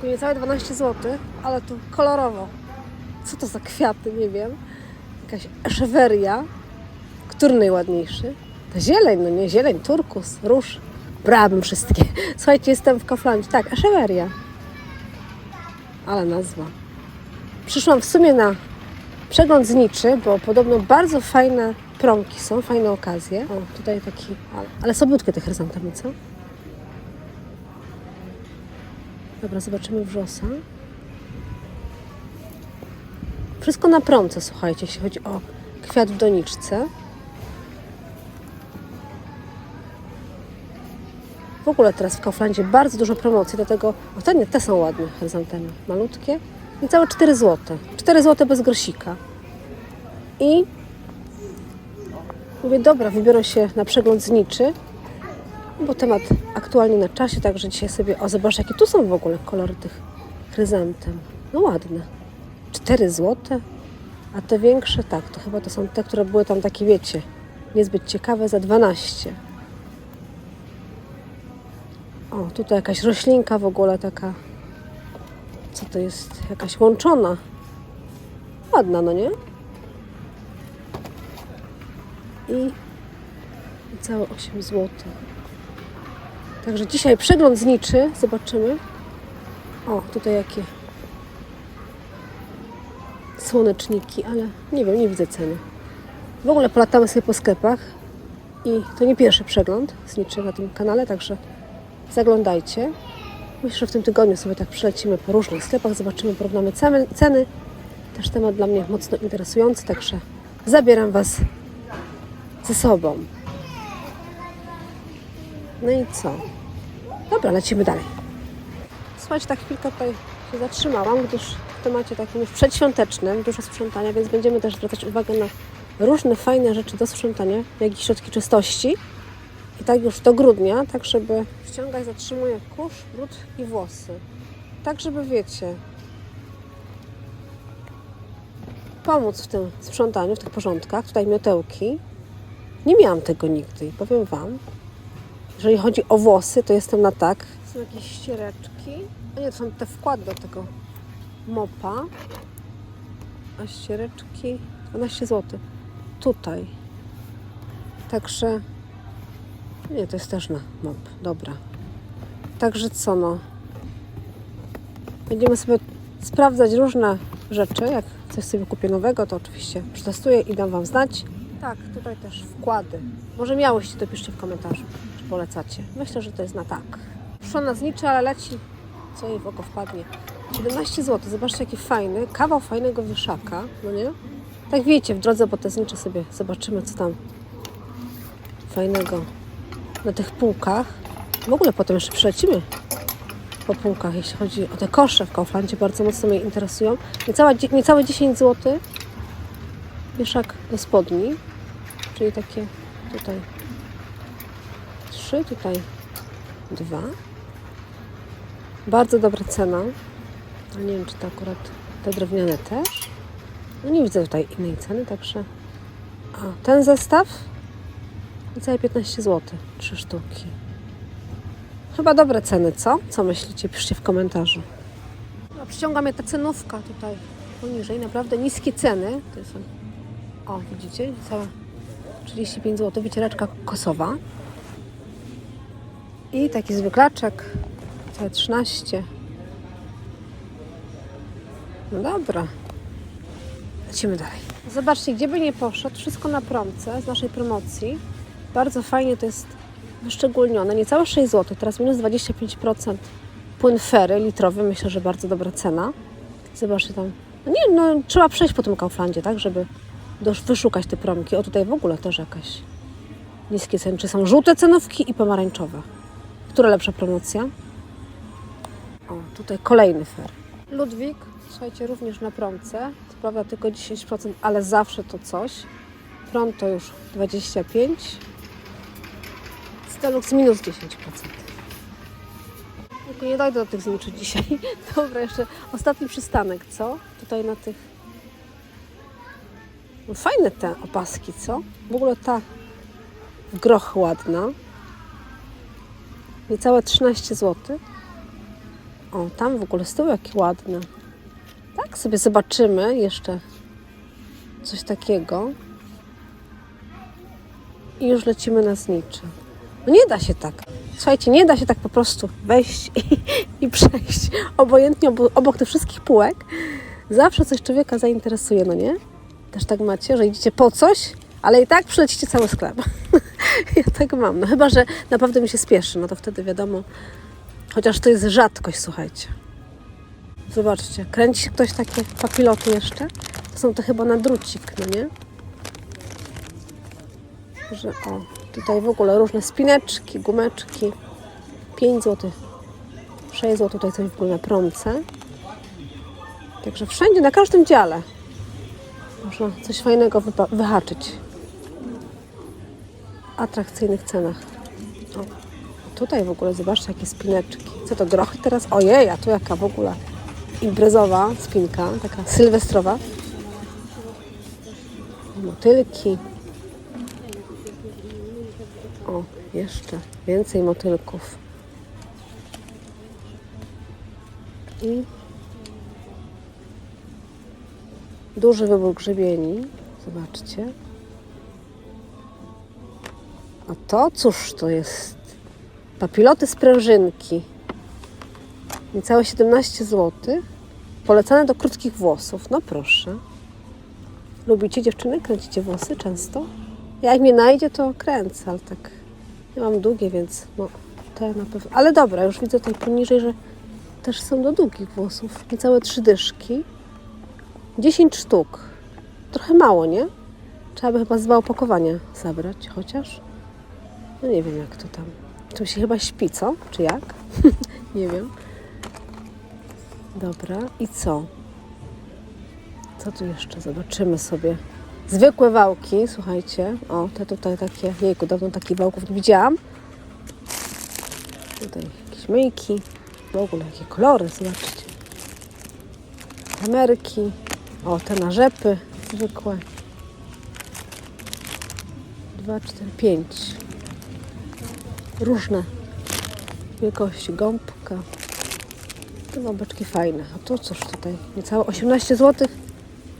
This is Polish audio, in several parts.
Tylko niecałe 12 zł, ale tu kolorowo. Co to za kwiaty, nie wiem. Jakaś eszeweria. Który najładniejszy? To zieleń, no nie zieleń, turkus, róż. Brałabym wszystkie. Słuchajcie, jestem w Kauflandzie. Tak, eszeweria. Ale nazwa. Przyszłam w sumie na przegląd zniczy, bo podobno bardzo fajne promki są, fajne okazje. O, tutaj taki, ale, ale sobiutkie te chryzantemy, co? Dobra, zobaczymy wrzosa. Wszystko na promce, słuchajcie, jeśli chodzi o kwiat w doniczce. W ogóle teraz w Kauflandzie bardzo dużo promocji, dlatego o te nie, te są ładne chryzantemy, malutkie. Niecałe 4 zł. 4 zł bez grosika. I mówię, dobra, wybiorę się na przegląd zniczy, bo temat aktualnie na czasie, także dzisiaj sobie, o zobacz jakie tu są w ogóle kolory tych chryzantem. No ładne. 4 zł, a te większe, tak, to chyba to są te, które były tam takie, wiecie, niezbyt ciekawe, za 12. O, tutaj jakaś roślinka w ogóle taka, co to jest, jakaś łączona. Ładna, no nie? I całe 8 zł. Także dzisiaj przegląd zniczy, zobaczymy. O, tutaj jakie słoneczniki, ale nie wiem, nie widzę ceny. W ogóle polatamy sobie po sklepach i to nie pierwszy przegląd zniczy na tym kanale, także zaglądajcie. Myślę, że w tym tygodniu sobie tak przelecimy po różnych sklepach, zobaczymy, porównamy ceny. Też temat dla mnie mocno interesujący, także zabieram Was ze sobą. No i co? Dobra, lecimy dalej. Słuchajcie, tak chwilkę tutaj się zatrzymałam, gdyż w temacie takim już przedświątecznym, dużo sprzątania, więc będziemy też zwracać uwagę na różne fajne rzeczy do sprzątania, jak i środki czystości. I tak już do grudnia, tak żeby ściągać zatrzymuje kurz, brud i włosy. Tak, żeby wiecie, pomóc w tym sprzątaniu, w tych porządkach. Tutaj miotełki. Nie miałam tego nigdy i powiem Wam, jeżeli chodzi o włosy, to jestem na tak. Są jakieś ściereczki. A nie, to są te wkłady do tego mopa. A ściereczki 12 zł. Tutaj. Także nie, to jest też na mop. Dobra. Także co no? Będziemy sobie sprawdzać różne rzeczy. Jak coś sobie kupię nowego, to oczywiście przetestuję i dam Wam znać. Tak, tutaj też wkłady. Może miałyście, to piszcie w komentarzu, polecacie. Myślę, że to jest na tak. Przyszła na zniczy, ale leci, co jej w oko wpadnie. 17 zł. Zobaczcie, jaki fajny. Kawał fajnego wieszaka, no nie? Tak wiecie, w drodze po te znicze sobie zobaczymy, co tam fajnego na tych półkach. W ogóle potem jeszcze przelecimy po półkach, jeśli chodzi o te kosze w Kauflandzie. Bardzo mocno mnie interesują. Niecałe, niecałe 10 zł. Wieszak do spodni, czyli takie tutaj trzy, tutaj dwa. Bardzo dobra cena. Ale nie wiem, czy to akurat te drewniane też. No nie widzę tutaj innej ceny, także... A, ten zestaw Niecałe 15 zł. Trzy sztuki. Chyba dobre ceny, co? Co myślicie? Piszcie w komentarzu. No, przyciąga mnie ta cenówka tutaj poniżej. Naprawdę niskie ceny. To są... O, widzicie? Całe 35 zł. Wycieraczka kosowa. I taki zwyklaczek. Całe 13. No dobra. Lecimy dalej. Zobaczcie, gdzie by nie poszedł, wszystko na promce z naszej promocji. Bardzo fajnie to jest wyszczególnione. Niecałe 6 zł, teraz minus 25%. Płyn fery litrowy, myślę, że bardzo dobra cena. Zobaczcie tam. No nie, no trzeba przejść po tym Kauflandzie, tak, żeby wyszukać te promki. O, tutaj w ogóle też jakaś niskie ceny. Czy są żółte cenówki i pomarańczowe? Która lepsza promocja? O, tutaj kolejny fer. Ludwik, słuchajcie, również na promce. Co prawda tylko 10%, ale zawsze to coś. Prom to już 25. Stelux minus 10%. Tylko nie dojdę do tych zniczy dzisiaj. Dobra, jeszcze ostatni przystanek, co? Tutaj na tych... No fajne te opaski, co? W ogóle ta groch ładna. Niecałe 13 zł. O, tam w ogóle z tyłu jaki ładny. Tak sobie zobaczymy jeszcze coś takiego. I już lecimy na znicze. No nie da się tak. Słuchajcie, nie da się tak po prostu wejść i, i przejść obojętnie obok, obok tych wszystkich półek. Zawsze coś człowieka zainteresuje, no nie? Też tak macie, że idziecie po coś, ale i tak przylecicie cały sklep. ja tak mam. No chyba, że naprawdę mi się spieszy, no to wtedy wiadomo. Chociaż to jest rzadkość, słuchajcie. Zobaczcie, kręci się ktoś takie papiloty jeszcze? To są to chyba na drucik, no nie? Że o, tutaj w ogóle różne spineczki, gumeczki. 5 zł. 6 zł tutaj coś w ogóle na promce. Także wszędzie, na każdym dziale można coś fajnego wyhaczyć. Atrakcyjnych cenach. O, tutaj w ogóle zobaczcie jakie spineczki. Co to, grochy teraz? Ojej, a tu jaka w ogóle imprezowa spinka, taka sylwestrowa. Motylki. O, jeszcze więcej motylków. I duży wybór grzebieni. Zobaczcie. A to cóż to jest? Papiloty sprężynki. Niecałe 17 zł. Polecane do krótkich włosów. No proszę. Lubicie dziewczyny? Kręcicie włosy często? Ja jak mnie najdzie, to kręcę, ale tak. Ja mam długie, więc no te na pewno. Ale dobra, już widzę tutaj poniżej, że też są do długich włosów. Niecałe trzy dyszki. 10 sztuk. Trochę mało, nie? Trzeba by chyba z dwa opakowania zabrać, chociaż. No nie wiem jak to tam. Tu się chyba śpi, co? Czy jak? nie wiem. Dobra, i co? Co tu jeszcze? Zobaczymy sobie. Zwykłe wałki, słuchajcie. O, te tutaj takie. Jejku, dawno takich wałków nie widziałam. Tutaj jakieś myjki. W ogóle jakie kolory, zobaczcie. Kamerki. O, te na rzepy zwykłe. Dwa, cztery, pięć. Różne wielkości gąbka. Te gąbeczki fajne. A tu cóż tutaj? Niecałe 18 zł.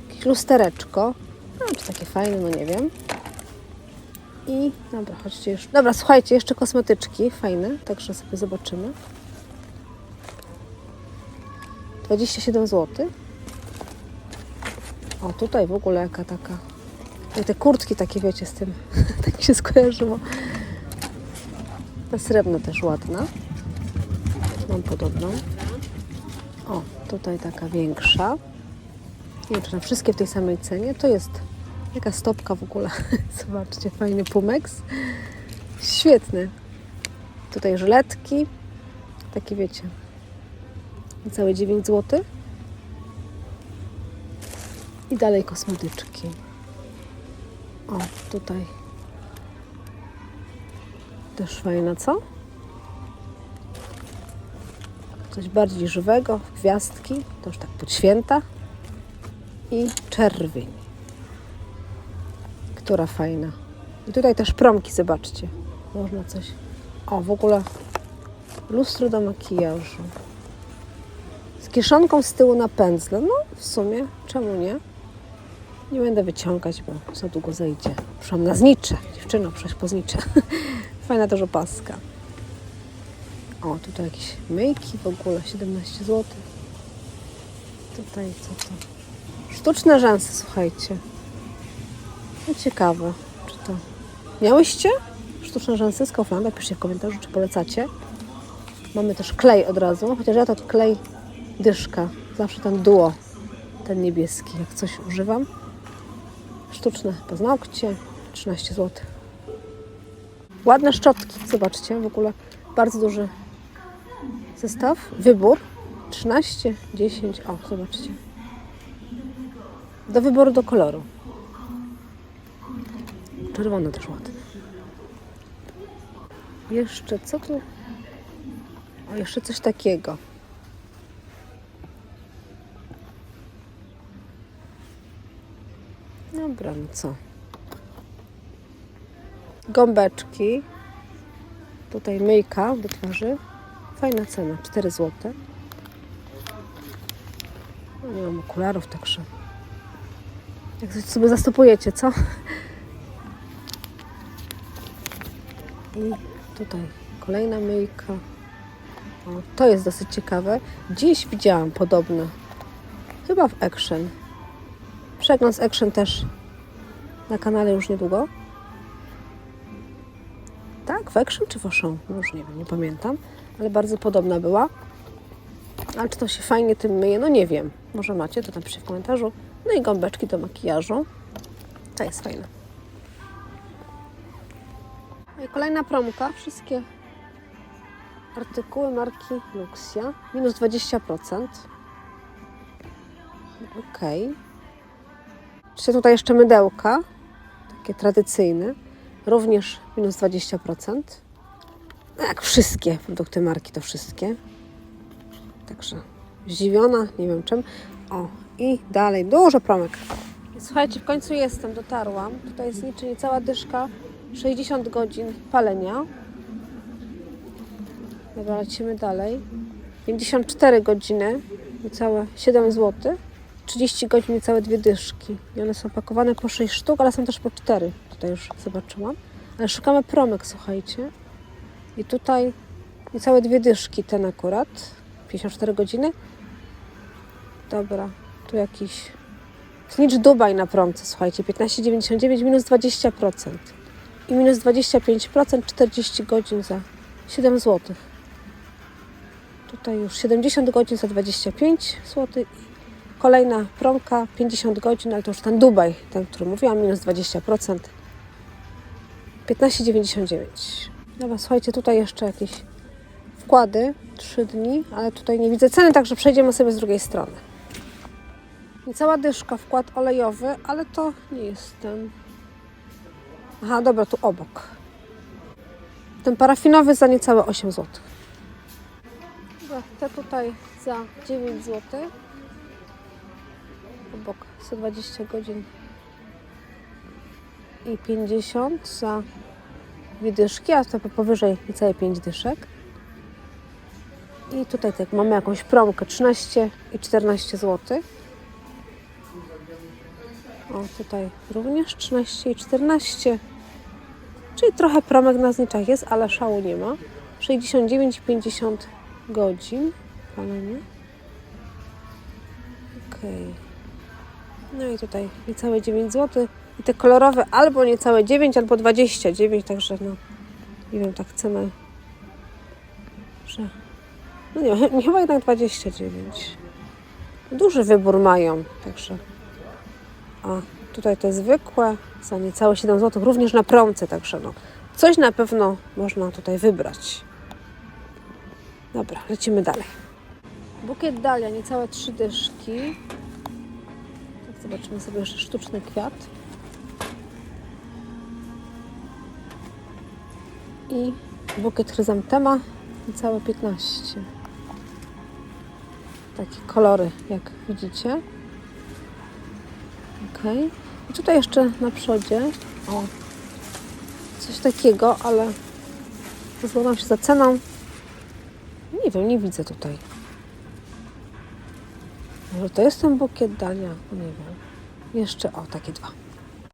Jakieś lustereczko. No, czy takie fajne, no nie wiem. I dobra, chodźcie jeszcze. Dobra, słuchajcie, jeszcze kosmetyczki fajne, także sobie zobaczymy. 27 zł. O, tutaj w ogóle jaka taka. I te kurtki takie, wiecie, z tym. tak mi się skojarzyło. Ta srebrna też ładna. Mam podobną. O, tutaj taka większa. Nie wiem, czy na wszystkie w tej samej cenie. To jest jaka stopka w ogóle. Zobaczcie, fajny pumeks. Świetny. Tutaj żyletki. Takie wiecie. Całe 9 zł. I dalej kosmetyczki. O, tutaj. Też fajna, co? Coś bardziej żywego, gwiazdki, to już tak pod święta. I czerwień. Która fajna. I tutaj też promki, zobaczcie. Można coś. O, w ogóle lustro do makijażu. Z kieszonką z tyłu na pędzle. No, w sumie, czemu nie? Nie będę wyciągać, bo za długo zejdzie. Przyszłam na znicze. Dziewczyno, przejść po znicze. Fajna też opaska. O, tutaj jakieś myjki w ogóle, 17 zł. Tutaj co to? Sztuczne rzęsy, słuchajcie. No ciekawe, czy to... Miałyście sztuczne rzęsy z Kauflanda? Piszcie w komentarzu, czy polecacie. Mamy też klej od razu, chociaż ja to klej dyszka. Zawsze ten duo, ten niebieski, jak coś używam. Sztuczne paznokcie, 13 zł. Ładne szczotki, zobaczcie, w ogóle bardzo duży zestaw, wybór 13, 10, o zobaczcie. Do wyboru do koloru. Czerwone też ładne. Jeszcze co tu? O, jeszcze coś takiego. Dobra, no co? Gąbeczki. Tutaj myjka do twarzy. Fajna cena, 4 zł. No, nie mam okularów, także... Jak coś sobie zastopujecie, co? I tutaj kolejna myjka. O, to jest dosyć ciekawe. Dziś widziałam podobne. Chyba w Action. Przegląd z Action też na kanale już niedługo. Tak, w Action czy w Auchan? Już nie wiem, nie pamiętam. Ale bardzo podobna była. Ale czy to się fajnie tym myje? No nie wiem. Może macie, to napiszcie w komentarzu. No i gąbeczki do makijażu. To jest fajne. No i kolejna promka. Wszystkie artykuły marki Luxia. Minus 20%. Ok. Czy tutaj jeszcze mydełka. Takie tradycyjne. Również minus 20%. No jak wszystkie produkty marki, to wszystkie. Także zdziwiona, nie wiem czym. O, i dalej dużo promek. Słuchajcie, w końcu jestem, dotarłam. Tutaj jest niczy niecała dyszka, 60 godzin palenia. Dobra, lecimy dalej. 54 godziny, niecałe 7 zł. 30 godzin, niecałe dwie dyszki. I one są pakowane po 6 sztuk, ale są też po 4. Tutaj już zobaczyłam. Ale szukamy promek, słuchajcie. I tutaj niecałe dwie dyszki, ten akurat. 54 godziny. Dobra, tu jakiś Snitch Dubaj na promce, słuchajcie, 15,99 minus 20% i minus 25% 40 godzin za 7 zł. Tutaj już 70 godzin za 25 zł i kolejna promka 50 godzin, ale to już ten Dubaj, ten, który mówiłam, minus 20%. 15,99. Dobra, słuchajcie, tutaj jeszcze jakieś wkłady, 3 dni, ale tutaj nie widzę ceny, także przejdziemy sobie z drugiej strony. Niecała dyszka, wkład olejowy, ale to nie jest ten. Aha, dobra, tu obok. Ten parafinowy za niecałe 8 zł. Dobra, te tutaj za 9 zł. Obok 120 godzin i 50 za dwie dyszki, a to powyżej niecałe 5 dyszek. I tutaj tak mamy jakąś promkę 13 i 14 zł. O, tutaj również 13 i 14. Czyli trochę promek na zniczach jest, ale szału nie ma. 69 i 50 godzin. Palenie. Okej. No i tutaj niecałe 9 zł. I te kolorowe albo niecałe 9, albo 29, także no nie wiem, tak chcemy, że no nie, nie chyba jednak 29. Duży wybór mają, także a tutaj te zwykłe za niecałe 7 zł, również na promce, także no coś na pewno można tutaj wybrać. Dobra, lecimy dalej. Bukiet dalia, niecałe trzy dyszki. Zobaczymy sobie jeszcze sztuczny kwiat. I bukiet chryzantema, niecałe 15. Takie kolory, jak widzicie. Ok. I tutaj jeszcze na przodzie o, coś takiego, ale rozglądam się za ceną. Nie wiem, nie widzę tutaj. Może to jest ten bukiet dalia? No Nie wiem. Jeszcze, o, takie dwa.